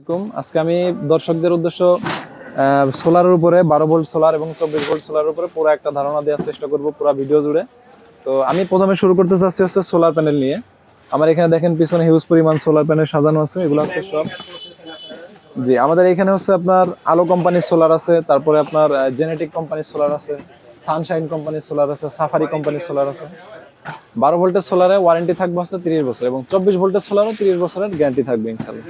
আলাইকুম। আজকে আমি দর্শকদের উদ্দেশ্য সোলারের উপরে, বারো ভোল্ট সোলার এবং চব্বিশ ভোল্ট সোলারের উপরে পুরো একটা ধারণা দেওয়ার চেষ্টা করব পুরো ভিডিও জুড়ে। তো আমি প্রথমে শুরু করতে চাচ্ছি হচ্ছে সোলার প্যানেল নিয়ে। আমার এখানে দেখেন পিছনে হিউজ পরিমাণ সোলার প্যানেল সাজানো আছে, এগুলো হচ্ছে সব। জি, আমাদের এখানে হচ্ছে আপনার আলো কোম্পানির সোলার আছে, তারপরে আপনার জেনেটিক কোম্পানির সোলার আছে সানশাইন কোম্পানির সোলার আছে সাফারি কোম্পানির সোলার আছে। বারো ভোল্টের সোলারে ওয়ারেন্টি থাকবে হচ্ছে তিরিশ বছর এবং চব্বিশ ভোল্টের সোলারও তিরিশ বছরের গ্যারান্টি থাকবে ইনশাল্লাহ।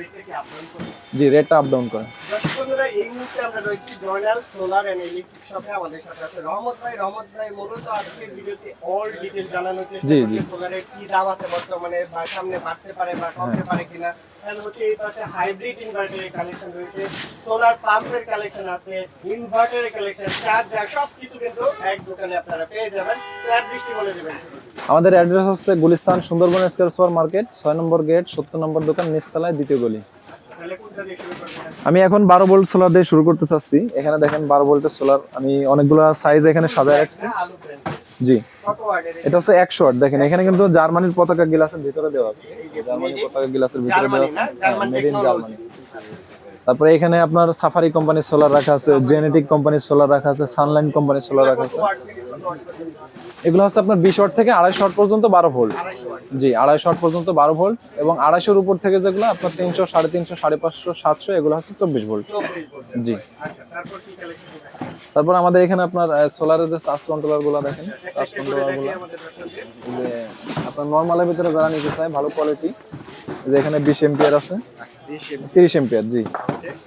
জি রেটটা আপ ডাউন করে। দর্শক বন্ধুরা, এই মুহূর্তে আমরা রয়েছি জয়নাল সোলার এন্ড ইলেকট্রিক শপে আমাদের সাথে আছে রহমত ভাই। রহমত ভাই মূলত আজকের ভিডিওতে অল ডিটেল জানানোর চেষ্টা করছি সোলারের কি দাম আছে বর্তমানে বা সামনে বাড়তে পারে বা কমতে হ্যাঁ। পারে কিনা। তাহলে হচ্ছে এই পাশে হাইব্রিড ইনভার্টারের কালেকশন রয়েছে সোলার পাম্পের কালেকশন আছে ইনভার্টারের কালেকশন চার্জার সব কিন্তু এক দোকানে আপনারা পেয়ে যাবেন। তো এক দৃষ্টি বলে দেবেন। আমাদের অ্যাড্রেস হচ্ছে Gulistan Sundarban square super market, ছয় নম্বর গেট, সত্তর নম্বর দোকান, নিচতলায় দ্বিতীয় গলি। আমি এখন বারো ভোল্ট সোলার দিয়ে শুরু করতে চাচ্ছি। এখানে দেখেন বারো ভোল্টের সোলার। আমি অনেকগুলো সাইজ এখানে সাজায় রাখছি। জি। এটা হচ্ছে একশো আট দেখেন, এখানে কিন্তু জার্মানির পতাকা গিলাসের ভিতরে দেওয়া আছে। জার্মানির পতাকা গিলাসের ভিতরে দেওয়া আছে। মেড ইন জার্মানি তারপরে এখানে আপনার সাফারি কোম্পানির সোলার রাখা আছে জেনেটিক কোম্পানির সোলার রাখা আছে সানলাইন কোম্পানির সোলার রাখা আছে। এগুলো হচ্ছে আপনার বিশ ওয়াট থেকে আড়াইশো ওয়াট পর্যন্ত বারো ভোল্ট। জি, আড়াইশো ওয়াট পর্যন্ত বারো ভোল্ট এবং আড়াইশোর উপর থেকে যেগুলো আপনার তিনশো, সাড়ে তিনশো, সাড়ে পাঁচশো, সাতশো, এগুলো হচ্ছে চব্বিশ ভোল্ট। জি। তারপর আমাদের এখানে আপনার সোলারের যে চার্জ কন্ট্রোলারগুলো দেখেন চার্জ কন্ট্রোলারগুলো। যে আপনার নর্মালের ভিতরে যারা নিতে চায়, ভালো কোয়ালিটি যে এখানে বিশ এম্পিয়ার আছে। তিরিশ এম্পিয়ার। জি।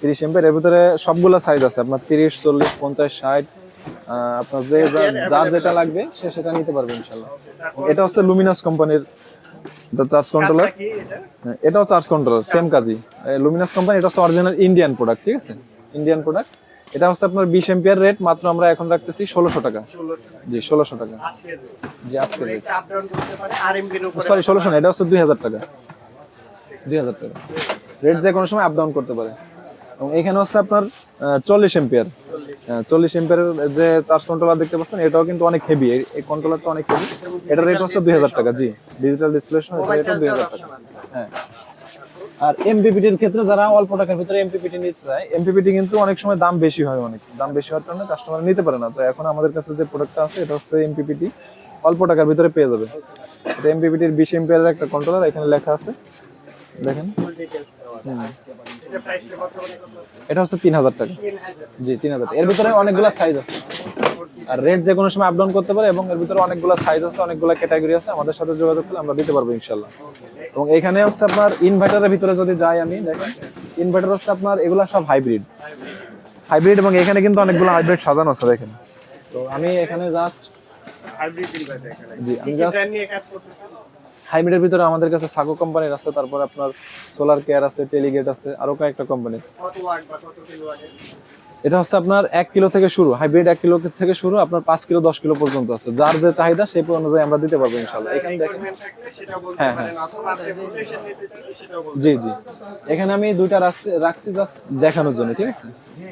তিরিশ এম্পিয়ার এর ভিতরে সবগুলো সাইজ আছে। আপনার তিরিশ চল্লিশ পঞ্চাশ ষাট আপনার যে যার যেটা লাগবে সে সেটা নিতে পারবে ইনশাল্লাহ। এটা হচ্ছে লুমিনাস কোম্পানির চার্জ কন্ট্রোলার এটা? এটাও চার্জ কন্ট্রোলার সেম কাজই। লুমিনাস কোম্পানি এটা হচ্ছে অরিজিনাল ইন্ডিয়ান প্রোডাক্ট ঠিক আছে? ইন্ডিয়ান প্রোডাক্ট এটা হচ্ছে আপনার বিশ এম্পিয়ার রেট মাত্র আমরা এখন রাখতেছি ষোলোশো টাকা। জি ষোলোশো টাকা। জি আজকে রেট সরি ষোলোশো না এটা হচ্ছে দুই হাজার টাকা। দুই হাজার টাকা। রেট যে কোনো সময় আপ ডাউন করতে পারে। এবং এখানে হচ্ছে আপনার চল্লিশ এম্পিয়ার চল্লিশ এম্পিয়ারের যে চার্জ কন্ট্রোলার দেখতে পাচ্ছেন, এটাও কিন্তু অনেক হেভি এই কন্ট্রোলারটা অনেক হেভি এটার রেট হচ্ছে দুই হাজার টাকা, জি। ডিজিটাল ডিসপ্লে এটা হাজার টাকা। হ্যাঁ। আর এমপিপিটির ক্ষেত্রে যারা অল্প টাকার ভিতরে এমপিপিটি নিতে চায় এমপিপিটি কিন্তু অনেক সময় দাম বেশি হয় অনেক। দাম বেশি হওয়ার কারণে কাস্টমার নিতে পারে না। তো এখন আমাদের কাছে যে প্রোডাক্টটা আছে, এটা হচ্ছে এমপিপিটি অল্প টাকার ভিতরে পেয়ে যাবে। এটা এমপিপিটির বিশ এমপিয়ারের একটা কন্ট্রোলার এখানে লেখা আছে। দেখেন। এটা হচ্ছে তিন হাজার টাকা। জি তিন হাজার এর ভিতরে অনেকগুলো সাইজ আছে। আর রেট যে কোনো সময় আপ ডাউন করতে পারে এবং এর ভিতরে অনেকগুলো সাইজ আছে অনেকগুলো ক্যাটাগরি আছে। আমাদের সাথে যোগাযোগ করলে আমরা দিতে পারব ইনশাল্লাহ এবং এখানে হচ্ছে আপনার ইনভার্টারের ভিতরে যদি যাই আমি দেখেন ইনভার্টার হচ্ছে আপনার এগুলো সব হাইব্রিড হাইব্রিড এবং এখানে কিন্তু অনেকগুলো হাইব্রিড সাজানো আছে দেখেন। তো আমি এখানে জাস্ট হাইব্রিড ইনভার্টার এখানে। জি আমি জাস্ট নিয়ে কাজ করতেছেন হাইব্রিডের ভিতরে আমাদের কাছে সাগো কোম্পানির আছে তারপর আপনার সোলার কেয়ার আছে টেলিগেট আছে আরও কয়েকটা কোম্পানি আছে। এটা হচ্ছে আপনার এক কিলো থেকে শুরু হাইব্রিড এক কিলো থেকে শুরু আপনার পাঁচ কিলো দশ কিলো পর্যন্ত আছে। যার যে চাহিদা সেই অনুযায়ী আমরা দিতে পারব ইনশাল্লাহ এখানে দেখেন হ্যাঁ, বলতে জি জি। এখানে আমি দুইটা রাখছি জাস্ট দেখানোর জন্য ঠিক আছে?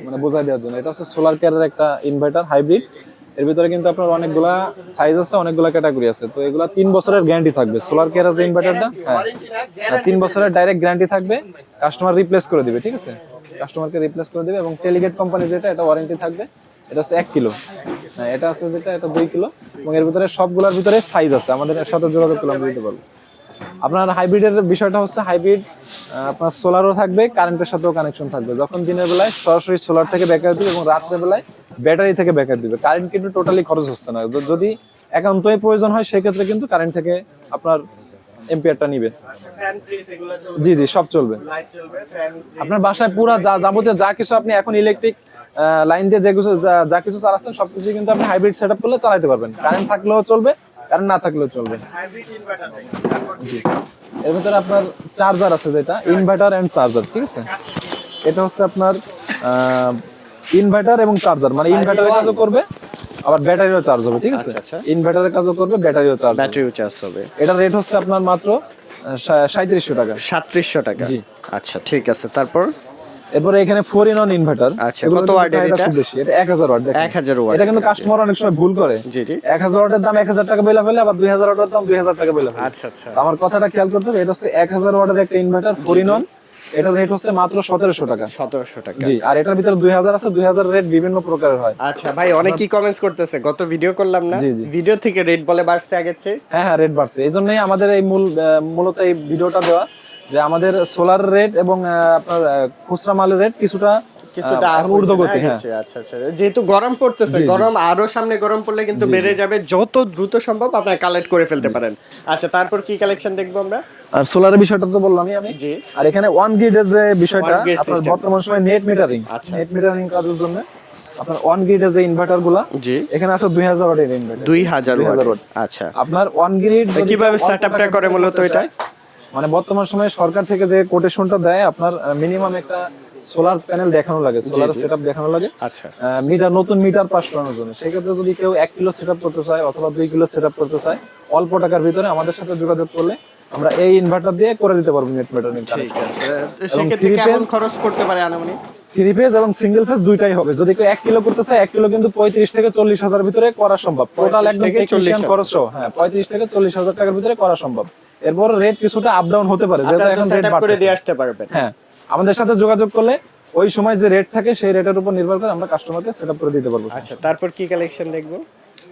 মানে বোঝাই দেওয়ার জন্য। এটা হচ্ছে সোলার কেয়ারের একটা ইনভার্টার হাইব্রিড এর ভিতরে কিন্তু আপনার অনেকগুলা সাইজ আছে, অনেকগুলা ক্যাটাগরি আছে। তো এগুলা তিন বছরের গ্যারান্টি থাকবে। সোলার কেয়ার আছে ইনভার্টারটা হ্যাঁ। তিন বছরের ডাইরেক্ট গ্যারান্টি থাকবে কাস্টমার রিপ্লেস করে দিবে, ঠিক আছে? কাস্টমারকে রিপ্লেস করে দিবে এবং টেলিগেট কোম্পানি যেটা, এটা ওয়ারেন্টি থাকবে। এটা হচ্ছে এক কিলো। হ্যাঁ এটা আছে যেটা, এটা দুই কিলো। এবং এর ভিতরে সবগুলোর ভিতরে সাইজ আছে। আমাদের এর সাথে যোগাযোগ করলে আমরা দিতে পারব। আপনার হাইব্রিডের বিষয়টা হচ্ছে হাইব্রিড আপনার সোলারও থাকবে কারেন্টের সাথেও কানেকশন থাকবে। যখন দিনের বেলায় সরাসরি সোলার থেকে ব্যাকআপ দিবে এবং রাত্রের বেলায় ব্যাটারি থেকে ব্যাকআপ দিবে। কারেন্ট কিন্তু টোটালি খরচ হচ্ছে না। যদি একান্তই প্রয়োজন হয় সেক্ষেত্রে কিন্তু কারেন্ট থেকে আপনার এম্পিয়ারটা নিবে। জি জি সব চলবে। আপনার বাসায় পুরো যা যাবতীয় যা কিছু আপনি এখন ইলেকট্রিক লাইন দিয়ে যে কিছু যা- কিছু চালাচ্ছেন সবকিছু কিন্তু আপনি হাইব্রিড সেটআপ করলে চালাতে পারবেন। কারেন্ট থাকলেও চলবে কারেন্ট না থাকলেও চলবে। কি এর ভিতরে আপনার চার্জার আছে যেটা ইনভার্টার এন্ড চার্জার ঠিক আছে? এটা হচ্ছে আপনার ইনভার্টার এবং চার্জার মানে ইনভার্টারের কাজও করবে আবার ব্যাটারিও চার্জ হবে ঠিক আছে? আচ্ছা। ইনভার্টারের কাজও করবে ব্যাটারিও চার্জ ব্যাটারিও চার্জ হবে। এটার রেট হচ্ছে আপনার মাত্র সাঁত্রিশশো টাকা। সাতত্রিশশো টাকা। জি। আচ্ছা ঠিক আছে তারপর? এরপরে এখানে ফোর ইন অন ইনভার্টার আচ্ছা, কত ওয়াটের এটা? বেশি। এটা এক হাজার ওয়াট দেখেন। এক হাজার ওয়াট এটা কিন্তু কাস্টমার অনেক সময় ভুল করে। জি জি। এক হাজার ওয়াটের দাম এক হাজার টাকা বেলা ফেলে আবার দুই হাজার ওয়াটের দাম দুই হাজার টাকা বেলা ফেলে। আচ্ছা আচ্ছা। আমার কথাটা খেয়াল করতে হবে এটা হচ্ছে এক হাজার ওয়াটের একটা ইনভার্টার ফোর ইন অন এটার রেট হচ্ছে মাত্র সতেরোশো টাকা। সতেরোশো টাকা। জি আর এটার ভিতরে দুই হাজার আছে দুই হাজার রেট বিভিন্ন প্রকারের হয়। আচ্ছা ভাই অনেকেই কমেন্টস করতেছে। গত ভিডিও করলাম না। ভিডিও থেকে রেট বলে বাড়ছে আগের চেয়ে। হ্যাঁ হ্যাঁ রেট বাড়ছে। এই জন্যই আমাদের এই মূল মূলত এই ভিডিওটা দেওয়া যে আমাদের সোলার রেট এবং আপনার খুচরা মালের রেট কিছুটা কিছুটা ঊর্ধ্বগতি হ্যাঁ। চেয়ে? আচ্ছা আচ্ছা। যেহেতু গরম পড়তেছে। গরম আরও সামনে গরম পড়লে কিন্তু বেড়ে যাবে যত দ্রুত সম্ভব আপনারা কালেক্ট করে ফেলতে পারেন। আচ্ছা তারপর কি কালেকশন দেখব আমরা? আর বিষয়টা তো বললামই আমি। জি। আর এখানে ওয়ান গ্রিডের যে বিষয়টা আপনার বর্তমান সময় নেট মিটারিং আচ্ছা। নেট মিটারিং কাজের জন্য আপনার যে ইনভার্টারগুলা জি। এখানে আছে দুই হাজার ওয়াটের ইনভার্টার দুই হাজার 2000 ওয়াট। আচ্ছা। আপনার ওয়ান গ্রিড কীভাবে সেটআপটা করে মূলত এটা? মানে বর্তমান সময়ে সরকার থেকে যে কোটেশনটা দেয় আপনার মিনিমাম একটা সোলার প্যানেল দেখানো লাগে সোলার সেটআপ দেখানো লাগে। আচ্ছা। মিটার নতুন মিটার পাস করানোর জন্য। সেক্ষেত্রে যদি কেউ এক কিলো সেট করতে চায় অথবা দুই কিলো সেট করতে চায় অল্প টাকার ভিতরে আমাদের সাথে যোগাযোগ করলে আমরা এই ইনভার্টার দিয়ে করে দিতে পারব নেট মিটারিং ঠিক আছে। সেক্ষেত্রে কেমন খরচ পড়তে পারে আনুমানিক? থ্রি ফেজ এবং সিঙ্গেল ফেজ দুইটাই হবে। যদি কেউ এক কিলো করতে চায় এক কিলো কিন্তু পঁয়ত্রিশ থেকে চল্লিশ হাজার ভিতরে করা সম্ভব। টোটাল একদম থেকে 40 টেকনিশিয়ান খরচ সহ হ্যাঁ পঁয়ত্রিশ থেকে চল্লিশ হাজার টাকার ভিতরে করা সম্ভব। এরপর রেট কিছুটা আপ ডাউন হতে পারে যেহেতু এখন রেট সেটআপ করে দিয়ে আসতে পারবেন। হ্যাঁ। আমাদের সাথে যোগাযোগ করলে ওই সময় যে রেট থাকে সেই রেটের উপর নির্ভর করে আমরা কাস্টমারকে সেট করে দিতে পারব। আচ্ছা তারপর কি কালেকশন দেখব?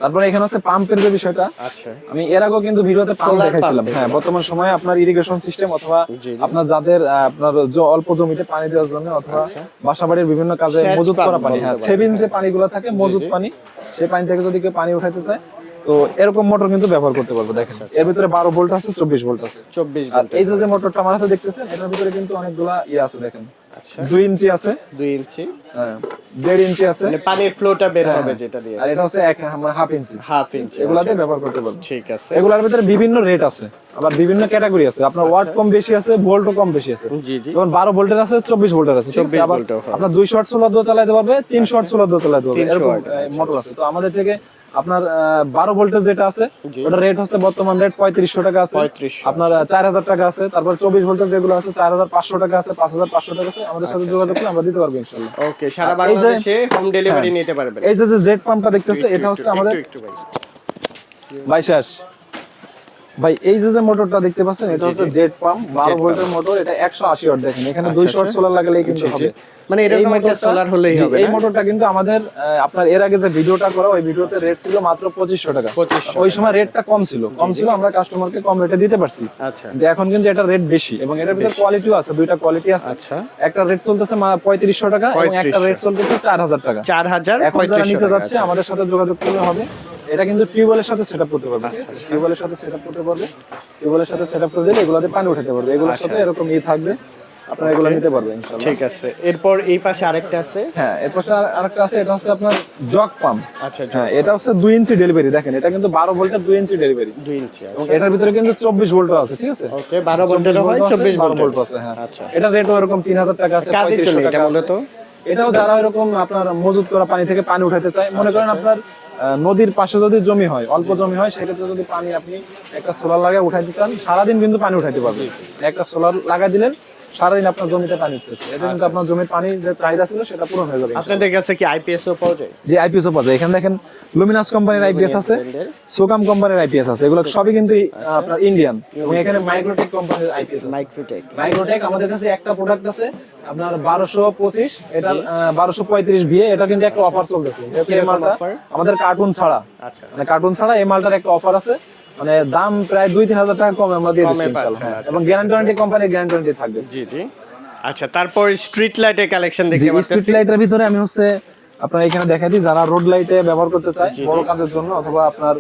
তারপরে এখানে আছে পাম্পের যে বিষয়টা আচ্ছা। আমি এর আগেও কিন্তু ভিডিওতে পাম্প দেখাইছিলাম। হ্যাঁ বর্তমান সময়ে আপনার ইরিগেশন সিস্টেম অথবা। আপনার যাদের আপনার জ- অল্প জমিতে পানি দেওয়ার জন্য অথবা বাসাবাড়ির বিভিন্ন কাজে মজুত করা পানি হ্যাঁ। সেভিং যে পানিগুলো থাকে মজুত পানি সেই পানি থেকে যদি কেউ পানি উঠাইতে চায় তো এরকম মোটর কিন্তু ব্যবহার করতে পারবে দেখেন। এর ভিতরে বারো ভোল্ট আছে চব্বিশ ভোল্ট আছে। চব্বিশ এই যে মোটরটা আমার হাতে দেখতেছেন এটার ভিতরে কিন্তু অনেকগুলা ইয়ে আছে দেখেন। আচ্ছা। দুই ইঞ্চি আছে। দুই ইঞ্চি। হ্যাঁ, দেড় ইঞ্চি আছে। মানে পানির ফ্লোটা বের হবে যেটা দিয়ে। আর এটা হচ্ছে এক হাফ ইঞ্চি। হাফ ইঞ্চি এগুলাতে ব্যবহার করতে পারবে। ঠিক আছে। এগুলোর ভিতরে বিভিন্ন রেট আছে। আবার বিভিন্ন ক্যাটাগরি আছে। আপনার ওয়াট কম বেশি আছে ভোল্টও কম বেশি আছে। যেমন বারো ভোল্টের আছে চব্বিশ ভোল্টের আছে। ঠিক আছে? 24 আবার আপনার দুই শর্ট সোলার দিয়ে চালাতে পারবে তিন শর্ট সোলার দিয়ে চালাতে পারবে। এরকম মোটর আছে। তো আমাদের থেকে আপনার বারো ভোল্টের যেটা আছে ওটা রেট হচ্ছে বর্তমান রেট পঁয়ত্রিশশো টাকা আছে। আপনার চার হাজার টাকা আছে। তারপর চব্বিশ ভোল্টের যেগুলো আছে চার হাজার পাঁচশো টাকা আছে পাঁচ হাজার পাঁচশো টাকা আছে। আমাদের সাথে যোগাযোগ করলে আমরা দিতে পারব ইনশাল্লাহ। ওকে সারা এই যে- বাংলাদেশে হোম ডেলিভারি নিতে পারবেন। এই যে জেড পাম্পটা দেখতেছে এটা হচ্ছে আমাদের বাইশাস ভাই। এই যে যে মোটরটা দেখতে পাচ্ছেন এটা হচ্ছে জেট পাম্প বারো ভোল্টের মোটর এটা একশো আশি ওয়াট দেখেন। এখানে দুই শর্ট সোলার লাগালেই কিন্তু হবে। মানে এরকম একটা সোলার হলেই হবে এই মোটরটা কিন্তু আমাদের আপনার এর আগে যে ভিডিওটা করা ওই ভিডিওতে রেট ছিল মাত্র পঁচিশশো টাকা। 2500 ওই সময় রেটটা কম ছিল। কম ছিল আমরা কাস্টমারকে কম রেটে দিতে পারছি। আচ্ছা। এখন কিন্তু এটা রেট বেশি এবং এটার ভিতরে কোয়ালিটিও আছে দুইটা কোয়ালিটি আছে। আচ্ছা। একটা রেট চলতেছে মা- পঁয়ত্রিশশো টাকা এবং একটা রেট চলতেছে চার হাজার টাকা। চার হাজার এখন যারা নিতে যাচ্ছে আমাদের সাথে যোগাযোগ করলে হবে। এটা কিন্তু টিউবওয়েলের সাথে সেটআপ করতে পারবে। টিউবওয়েলের সাথে সেটআপ করতে পারবে। টিউবওয়েলের সাথে সেটআপ করে দিলে এগুলাতে পানি উঠাতে পারবে। এগুলোর সাথে এরকম ই থাকবে আপনারা এগুলো নিতে পারবেন ইনশাআল্লাহ। ঠিক আছে। এরপর এই পাশে আরেকটা আছে? হ্যাঁ এরপর আর- আরেকটা আছে এটা হচ্ছে আপনার জগ পাম্প আচ্ছা হ্যাঁ এটা হচ্ছে দুই ইঞ্চি ডেলিভারি দেখেন এটা কিন্তু বারো ভোল্টের দুই ইঞ্চি ডেলিভারি দুই ইঞ্চি এবং এটার ভিতরে কিন্তু চব্বিশ ভোল্টও আছে ঠিক আছে? ওকে বারো ভোল্টের হয় চব্বিশ বারো ভোল্ট ভোল্ট আছে হ্যাঁ। আচ্ছা। এটা রেটও এরকম তিন হাজার টাকা আছে কাদের জন্য 3500 এটা টাকা। মূলত? এটাও যারা এরকম আপনার মজুত করা পানি থেকে পানি উঠাতে চায় মনে করেন আপনার নদীর পাশে যদি জমি হয়, অল্প জমি হয়, সেক্ষেত্রে যদি পানি আপনি একটা সোলার লাগায় উঠাইতে চান, সারাদিন কিন্তু পানি উঠাইতে পারবেন। একটা সোলার লাগাই দিলেন সারাদিন আপনার জমিতে পানি উঠতেছে এটা কিন্তু আপনার জমির পানি যে চাহিদা ছিল সেটা পূরণ হয়ে যাবে। আপনাদের কাছে কি আইপিএস ও পাওয়া যায়? যে আইপিএস পাওয়া যায়। এখানে দেখেন লুমিনাস কোম্পানির আইপিএস আছে সোকাম কোম্পানির আইপিএস আছে। এগুলো সবই কিন্তু আপনার ইন্ডিয়ান এবং এখানে মাইক্রোটেক কোম্পানির আইপিএস আছে। মাইক্রোটেক মাইক্রোটেক আমাদের কাছে একটা প্রোডাক্ট আছে আপনার বারোশো পঁচিশ এটা বারোশো পঁয়ত্রিশ ভিএ এটা কিন্তু একটা অফার চলতেছে। এই মালটা আমাদের কার্টুন ছাড়া। আচ্ছা। মানে কার্টুন ছাড়া এই মালটার একটা অফার আছে। মানে দাম প্রায় দুই তিন হাজার টাকা কম আমরা দিয়ে দিচ্ছি হ্যাঁ। আচ্ছা, এবং গ্যারান্টি ওয়ারেন্টি কোম্পানির গ্যারান্টি ওয়ারেন্টি থাকবে। জি জি। আচ্ছা তারপর স্ট্রিট লাইটের কালেকশন দেখতে স্ট্রিট পাচ্ছি লাইটের ভিতরে আমি হচ্ছে আপনারা এখানে দেখাই দিই যারা রোড লাইটে ব্যবহার করতে চায় বড় কাজের জন্য অথবা আপনার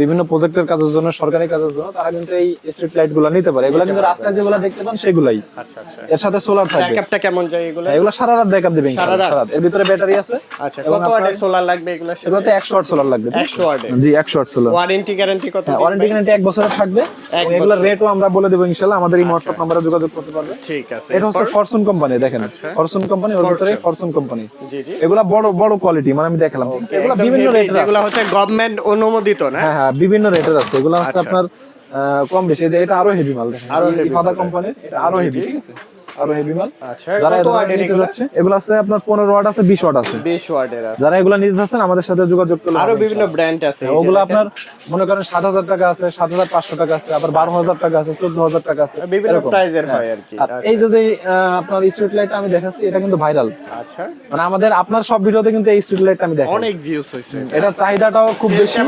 বিভিন্ন প্রজেক্টের কাজের জন্য সরকারি কাজের জন্য তারা কিন্তু এই স্ট্রিট লাইটগুলো নিতে পারে। এগুলো কিন্তু রাস্তায় যেগুলো দেখতে পান সেগুলাই। আচ্ছা আচ্ছা। এর সাথে সোলার থাকবে। ব্যাকআপটা কেমন যায় এগুলো? এগুলো সারা রাত ব্যাকআপ দিবেন সারা রাত? এর ভিতরে ব্যাটারি আছে। আচ্ছা কত ওয়াটের সোলার লাগবে এগুলো এগুলোতে 100 ওয়াট সোলার লাগবে 100 ওয়াটের জি 100 ওয়াট সোলার ওয়ারেন্টি গ্যারান্টি কত ওয়ারেন্টি গ্যারান্টি এক বছরের থাকবে। এবং এগুলোর রেটও আমরা বলে দেবো ইনশাআল্লাহ। আমাদের এই হোয়াটসঅ্যাপ নম্বরে যোগাযোগ করতে পারবে। ঠিক আছে। এটা হচ্ছে ফরচুন কোম্পানি দেখেন। ফরচুন কোম্পানি ওর ভিতরে ফরচুন কোম্পানি জি জি। এগুলা বড় বড় কোয়ালিটি মানে আমি দেখালাম? এগুলা বিভিন্ন রেটের যেগুলো হচ্ছে গভর্নমেন্ট অনুমোদিত না? হ্যাঁ হ্যাঁ বিভিন্ন রেটের আছে। এগুলো হচ্ছে আচ্ছা। আপনার আহ, কম বেশি। এটা আরও হেভি মাল দেখেন। আরও হেভি কোম্পানির এটা আরও হেভি ঠিক আছে? আরও হেভি মাল। আচ্ছা যারা কত এগুলো ওয়াটের নিতে এগুলো? যাচ্ছে? এগুলো আছে আপনার পনেরো ওয়াট আছে বিশ ওয়াট আছে। 20 ওয়াটের আছে। যারা এগুলো নিতে যাচ্ছেন আমাদের সাথে যোগাযোগ করলে আরও বিভিন্ন ব্র্যান্ড আছে এই যে ওগুলো আপনার মনে করেন সাত হাজার টাকা আছে সাত হাজার পাঁচশো টাকা আছে আবার বারো হাজার টাকা আছে চোদ্দ হাজার টাকা আছে বিভিন্ন প্রাইজের হ্যাঁ। হয়। আর কি। এই যে যে আপনার স্ট্রিট লাইট আমি দেখাচ্ছি এটা কিন্তু ভাইরাল আচ্ছা। মানে আমাদের আপনার সব ভিডিওতে কিন্তু এই স্ট্রিট লাইট আমি দেখাই। অনেক ভিউজ হইছে এটার চাহিদাটাও খুব বেশি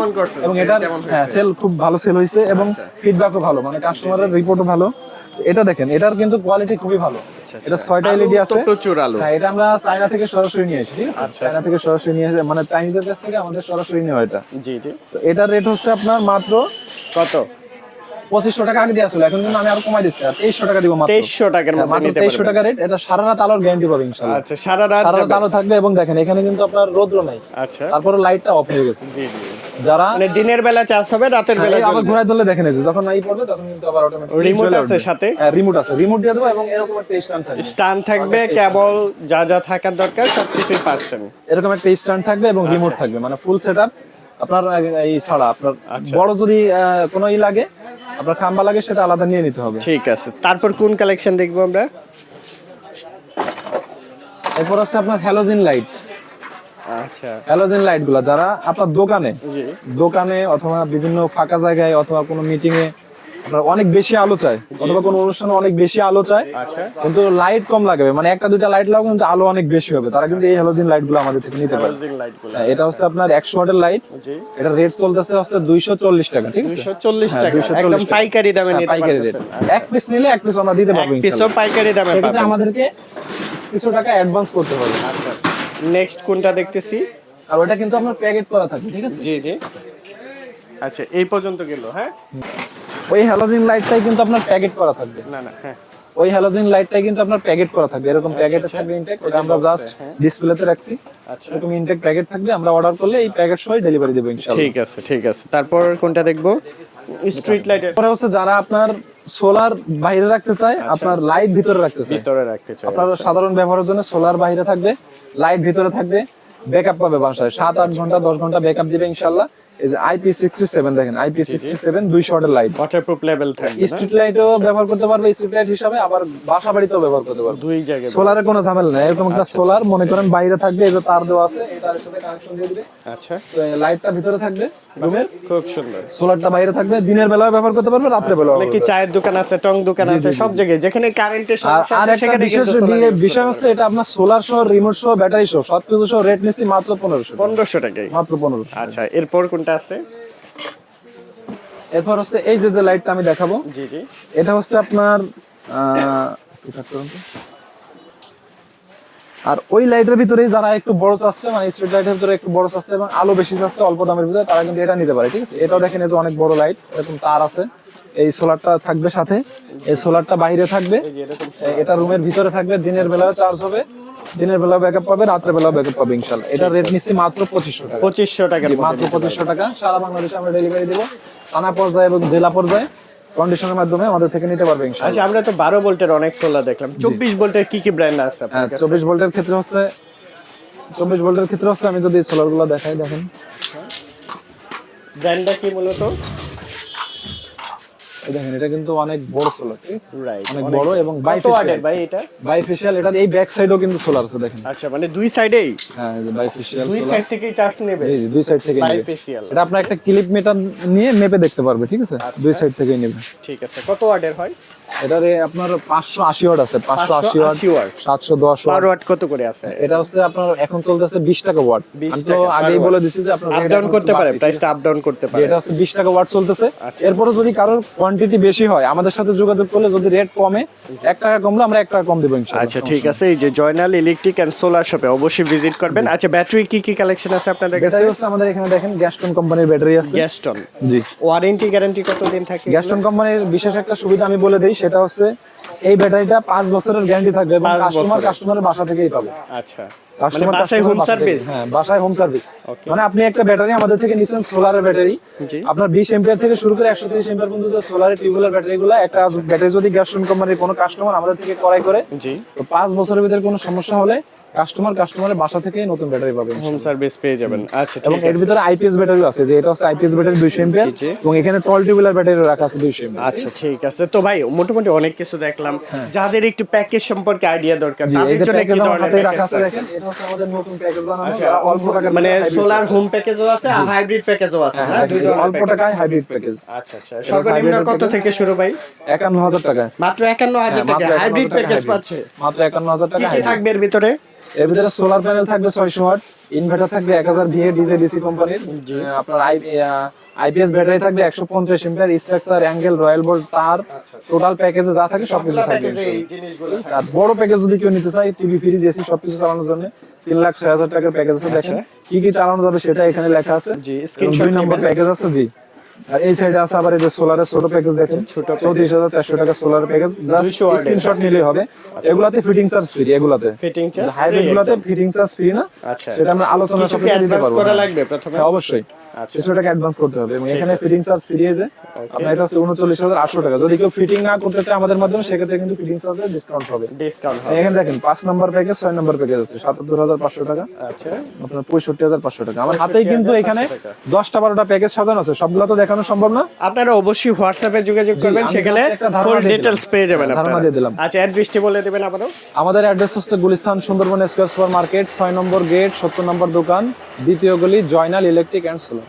এবং এটা কেমন হ্যাঁ? সেল খুব ভালো সেল হয়েছে এবং ফিডব্যাকও ভালো মানে কাস্টমারের রিপোর্টও ভালো। এটা দেখেন এটার কিন্তু কোয়ালিটি খুবই ভালো। এটা ছয়টা এলইডি আছে। প্রচুর আলো হ্যাঁ এটা আমরা চায়না থেকে সরাসরি নিয়ে আসি আছে? আচ্ছা। চায়না থেকে সরাসরি নিয়ে আসি মানে চাইনিজের কাছ থেকে আমাদের সরাসরি নেওয়া এটা। জি জি। তো এটার রেট হচ্ছে আপনার মাত্র কত? পঁচিশশো টাকা আগে দেওয়া ছিল এখন কিন্তু আমি আরও কমাই দিচ্ছি। আর তেইশশো টাকা দিব মাত্র। তেইশশো টাকার হ্যাঁ, মাত্র তেইশশো টাকা রেট। এটা সারা রাত আলোর গ্যারান্টি পাবে ইনশাল্লাহ। আচ্ছা সারা রাত সারা রাত আলো থাকবে এবং দেখেন এখানে কিন্তু আপনার রোদ্র নাই। আচ্ছা। তারপরে লাইটটা অফ হয়ে গেছে। জি জি। যারা মানে দিনের বেলা চার্জ হবে রাতের বেলা হ্যাঁ, আবার। ঘোরায় ধরলে দেখেন এই যখন পড়বে তখন কিন্তু আবার অটোমেটিক Remote আছে সাথে? হ্যাঁ রিমোট আছে। রিমোট দিয়ে দেবো এবং এরকম একটা স্ট্যান্ড থাকবে। স্টান থাকবে কেবল যা যা থাকার দরকার সবকিছুই পাচ্ছেন। এরকম একটা স্ট্যান্ড থাকবে এবং রিমোট থাকবে। মানে ফুল সেটআপ আপনার এই ছাড়া আপনার আচ্ছা। বড় যদি কোনো ই লাগে আপনার খাম্বা লাগে সেটা আলাদা নিয়ে নিতে হবে। ঠিক আছে। তারপর কোন কালেকশন দেখব আমরা? এরপর আছে আপনার হ্যালোজিন লাইট আচ্ছা। হ্যালোজিন লাইটগুলা যারা আপনার দোকানে দোকানে অথবা বিভিন্ন ফাঁকা জায়গায় অথবা কোনো মিটিং এ আপনার অনেক বেশি আলো চায় অথবা কোনো অনুষ্ঠানে অনেক বেশি আলো চায় আচ্ছা। কিন্তু লাইট কম লাগবে। মানে একটা দুইটা লাইট লাগবে কিন্তু আলো অনেক বেশি হবে। তারা কিন্তু এই হ্যালোজিন লাইটগুলো আমাদের থেকে নিতে পারে। হ্যাঁ, এটা হচ্ছে আপনার একশো ওয়াটের লাইট এটা রেট চলতেছে হচ্ছে দুইশো চল্লিশ টাকা ঠিক আছে? 240 হ্যাঁ, টাকা। একদম পাইকারি দামে হ্যাঁ, পাইকারি রেট এক পিস নিলে এক পিস আমরা দিতে পারব পিসও পাইকারি দামে সেক্ষেত্রে আমাদেরকে কিছু টাকা অ্যাডভান্স করতে হবে। আচ্ছা। নেক্সট কোনটা দেখতেছি? আর ওটা কিন্তু আপনার প্যাকেট করা থাকবে ঠিক আছে? জি জি। আচ্ছা এই পর্যন্ত গেল হ্যাঁ? ওই হ্যালোজিন লাইটটাই কিন্তু আপনার প্যাকেট করা থাকবে। না না হ্যাঁ। ওই হ্যালোজিন লাইটটাই কিন্তু আপনার প্যাকেট করা থাকবে। এরকম প্যাকেটে থাকবে ইনটেক ওটা আমরা জাস্ট ডিসপ্লেতে রাখছি। আচ্ছা। এরকম ইনটেক প্যাকেট থাকবে আমরা অর্ডার করলে এই প্যাকেট সহ ডেলিভারি দেবো ইনশাআল্লাহ। ঠিক আছে ঠিক আছে। তারপর কোনটা দেখব? স্ট্রিট লাইটের পরে হচ্ছে যারা আপনার সোলার বাইরে রাখতে চায় আপনার লাইট ভিতরে রাখতে চায়। ভিতরে রাখতে চাই আপনার সাধারণ ব্যবহারের জন্য সোলার বাইরে থাকবে লাইট ভিতরে থাকবে ব্যাকআপ পাবে বাসায়। সাত আট ঘণ্টা দশ ঘণ্টা ব্যাকআপ দিবে ইনশাল্লাহ এই যে আইপি সিক্সটি সেভেন দেখেন আইপি সিক্সটি সেভেন দুই শর্টের লাইট ওয়াটারপ্রুফ লেভেল থাকবে স্ট্রিট লাইটও ব্যবহার করতে পারবে স্ট্রিট লাইট হিসাবে আবার বাসা বাড়িতেও ব্যবহার করতে পারবে। দুই জায়গায় সোলারে কোনো ঝামেলা নেই এরকম একটা সোলার মনে করেন বাইরে থাকবে এই যে তার দেওয়া আছে এই তারের সাথে কানেকশন দিয়ে দিবে। আচ্ছা। তো লাইটটা ভিতরে থাকবে রুমের খুব সুন্দর। সোলারটা বাইরে থাকবে দিনের বেলাও ব্যবহার করতে পারবে রাত্রে বেলাও মানে কি চায়ের দোকান আছে টং দোকান আছে সব জায়গায় যেখানে কারেন্টের সমস্যা আছে সেখানে বিষয় হচ্ছে এটা আপনার সোলার সহ রিমোট সহ ব্যাটারি সহ সবকিছু সহ রেট নিচ্ছি মাত্র পনেরোশো পারবেন। পনেরোশো টাকায়। মাত্র পনেরোশো আচ্ছা এরপর কোনটা আছে। এরপর হচ্ছে এই যে যে লাইটটা আমি দেখাবো জি জি। এটা হচ্ছে আপনার। আর ওই লাইটের ভিতরে যারা একটু বড় চাচ্ছে মানে স্ট্রিট লাইটের ভিতরে একটু বড় চাচ্ছে এবং আলো বেশি চাচ্ছে অল্প দামের ভিতরে তারা কিন্তু এটা নিতে পারে ঠিক আছে? এটাও দেখেন এই যে অনেক বড় লাইট এরকম তার আছে। এই সোলারটা থাকবে সাথে এই সোলারটা বাইরে থাকবে এটা রুমের ভিতরে থাকবে দিনের বেলাও চার্জ হবে। দিনের বেলাও ব্যাকআপ পাবে রাত্রে বেলা ব্যাকআপ পাবে ইনশাল্লাহ এটা রেট নিচ্ছি মাত্র পঁচিশশো টাকা। পঁচিশশো টাকার জি, মাত্র নিতে পঁচিশশো টাকা। সারা বাংলাদেশে আমরা ডেলিভারি দেবো। থানা পর্যায়ে এবং জেলা পর্যায়ে কন্ডিশনের মাধ্যমে আমাদের থেকে নিতে পারবে ইনশাল্লাহ আচ্ছা আমরা তো বারো ভোল্টের অনেক সোলার দেখলাম। চব্বিশ ভোল্টের কি কি ব্র্যান্ড আছে আপনার হ্যাঁ কাছে? চব্বিশ ভোল্টের ক্ষেত্রে হচ্ছে চব্বিশ ভোল্টের ক্ষেত্রে হচ্ছে আমি যদি সোলারগুলো দেখাই দেখেন। ব্র্যান্ডটা কি মূলত? দেখেন এটা কিন্তু অনেক বড় সোলার অনেক বড় এবং বাইফেশিয়াল ভাই এটা? বাইফেশিয়াল এই ব্যাক সাইডেও কিন্তু সোলার আছে দেখেন। আচ্ছা মানে দুই সাইডেই হ্যাঁ বাইফেশিয়াল দুই সাইড থেকেই চার্জ নেবে? জি দুই সাইড থেকে নেবে। বাইফেসিয়াল এটা আপনার একটা ক্লিপ মিটার নিয়ে মেপে দেখতে পারবে ঠিক আছে? আচ্ছা। দুই সাইড থেকেই নেবে। ঠিক আছে কত ওয়াটের হয়? এটারে আপনার পাঁচশো আশি ওয়াট আছে পাঁচশো আশি 580 ওয়াট watt। সাতশো দশ ওয়াট বারো ওয়াট কত করে আছে? এটা হচ্ছে আপনার এখন চলতেছে বিশ টাকা ওয়াট 20 আমি তো আগেই বলে দিছি যে আপনার আপ ডাউন করতে একটু পারে প্রাইসটা আপ ডাউন করতে যে পারে। এটা হচ্ছে বিশ টাকা ওয়াট চলতেছে। আচ্ছা। এরপরে যদি কারোর কোয়ান্টিটি বেশি হয় আমাদের সাথে যোগাযোগ করলে যদি রেট কমে এক টাকা কমলে আমরা এক টাকা কম দেবো আচ্ছা ঠিক আছে। এই যে জয়নাল ইলেকট্রিক এন্ড সোলার শপে অবশ্যই ভিজিট করবেন। আচ্ছা ব্যাটারি কি কি কালেকশন আছে আপনাদের কাছে? আমাদের এখানে দেখেন গ্যাস্টন কোম্পানির ব্যাটারি আছে। গ্যাস্টন জি। ওয়ারেন্টি গ্যারান্টি কতদিন থাকে? গ্যাস্টন কোম্পানির বিশেষ একটা সুবিধা আমি বলে দিই সেটা হচ্ছে এই ব্যাটারিটা পাঁচ বছরের গ্যারান্টি থাকবে এবং কাস্টমার কাস্টমারের বাসা থেকেই পাবে। আচ্ছা। কাস্টমার বাসায় হোম সার্ভিস হ্যাঁ বাসায় হোম সার্ভিস মানে আপনি একটা ব্যাটারি আমাদের থেকে নিচ্ছেন সোলারের ব্যাটারি আপনার বিশ এম্পিয়ার থেকে শুরু করে একশো ত্রিশ এম্পিয়ার পর্যন্ত যে সোলারের ব্যাটারি গুলো একটা ব্যাটারি যদি গ্যাস কোম্পানির কোনো কাস্টমার আমাদের থেকে ক্রয় করে জি। তো পাঁচ বছরের ভিতরে কোনো সমস্যা হলে কাস্টমার কাস্টমারের বাসা থেকে নতুন ব্যাটারি পাবে হোম সার্ভিস পেয়ে যাবেন। আচ্ছা এবং এর ভিতরে আইপিএস ব্যাটারি আছে যে এটা হচ্ছে আইপিএস ব্যাটারি দুইশো এমপিয়ার জি, জি। এবং এখানে টল টিউবুলার ব্যাটারি রাখা আছে দুইশো এমপিয়ার আচ্ছা ঠিক আছে। তো ভাই মোটামুটি অনেক কিছু দেখলাম। যাদের একটু প্যাকেজ সম্পর্কে আইডিয়া দরকার তাদের জন্য কি ধরনের প্যাকেজ আছে দেখেন এটা হচ্ছে আমাদের নতুন প্যাকেজ বানানো। আচ্ছা, অল্প টাকার মানে সোলার হোম প্যাকেজও আছে আর হাইব্রিড প্যাকেজও আছে হ্যাঁ, হ্যাঁ? দুই ধরনের অল্প টাকায় হাইব্রিড প্যাকেজ আচ্ছা আচ্ছা। সর্বনিম্ন কত থেকে শুরু ভাই? একান্ন হাজার টাকায়। মাত্র একান্ন হাজার হ্যাঁ, টাকা হাইব্রিড প্যাকেজ পাচ্ছে। মাত্র একান্ন হাজার কি টাকা কি থাকবে এর ভিতরে? এর ভিতরে সোলার প্যানেল থাকবে ছয়শো ওয়াট ইনভার্টার থাকবে এক হাজার ভিএ ডিজে ডিসি কোম্পানির আপনার আইপিএস ব্যাটারি থাকবে একশো পঞ্চাশ ampere structure angle royal bolt তার টোটাল প্যাকেজে যা থাকে সবকিছু থাকবে আর বড় প্যাকেজ যদি কেউ নিতে চায় টিভি ফ্রিজ এসি সবকিছু চালানোর জন্য তিন লাখ ছয় হাজার টাকার প্যাকেজ আছে। দেখেন কি কি চালানো যাবে সেটা এখানে লেখা আছে। দুই নম্বর প্যাকেজ আছে জি। আর এই সাইডে আছে আবার এই যে সোলারের ছোট প্যাকেজ দেখেন। চৌত্রিশ হাজার চারশো টাকা সোলার প্যাকেজ 200 স্ক্রিনশট নিলেই হবে। এগুলাতে ফিটিং চার্জ ফ্রি এগুলাতে। হাইব্রিড গুলাতে ফিটিং চার্জ ফ্রি না? আচ্ছা। সেটা আমরা আলোচনা করা লাগবে প্রথমে? হ্যাঁ, অবশ্যই। আচ্ছা। কিছু টাকা অ্যাডভান্স করতে হবে। এবং এখানে ফিটিং চার্জ ফ্রি আছে আপনার এটা হচ্ছে উনচল্লিশ হাজার আটশো টাকা। যদি কেউ ফিটিং না করতে চায় আমাদের মাধ্যমে সেক্ষেত্রে কিন্তু ফিটিং চার্জে ডিসকাউন্ট হবে। ডিসকাউন্ট এখানে দেখেন পাঁচ নম্বর প্যাকেজ ছয় নম্বর প্যাকেজ আছে। সাতাত্তর হাজার পাঁচশো টাকা। আচ্ছা। আপনার পঁয়ষট্টি হাজার পাঁচশো টাকা। আমার হাতেই কিন্তু এখানে দশটা বারোটা প্যাকেজ সাজানো আছে। সবগুলো তো দেখানো পাঠানো সম্ভব না? আপনারা অবশ্যই হোয়াটসঅ্যাপে যোগাযোগ করবেন সেখানে ফুল ডিটেইলস পেয়ে যাবেন হ্যাঁ, আপনারা। দিলাম। আচ্ছা অ্যাড্রেসটি বলে দেবেন আবারও। আমাদের অ্যাড্রেস হচ্ছে Gulistan Sundarban square super market 6 number gate 70 নম্বর দোকান দ্বিতীয় গলি জয়নাল ইলেকট্রিক অ্যান্ড সোলার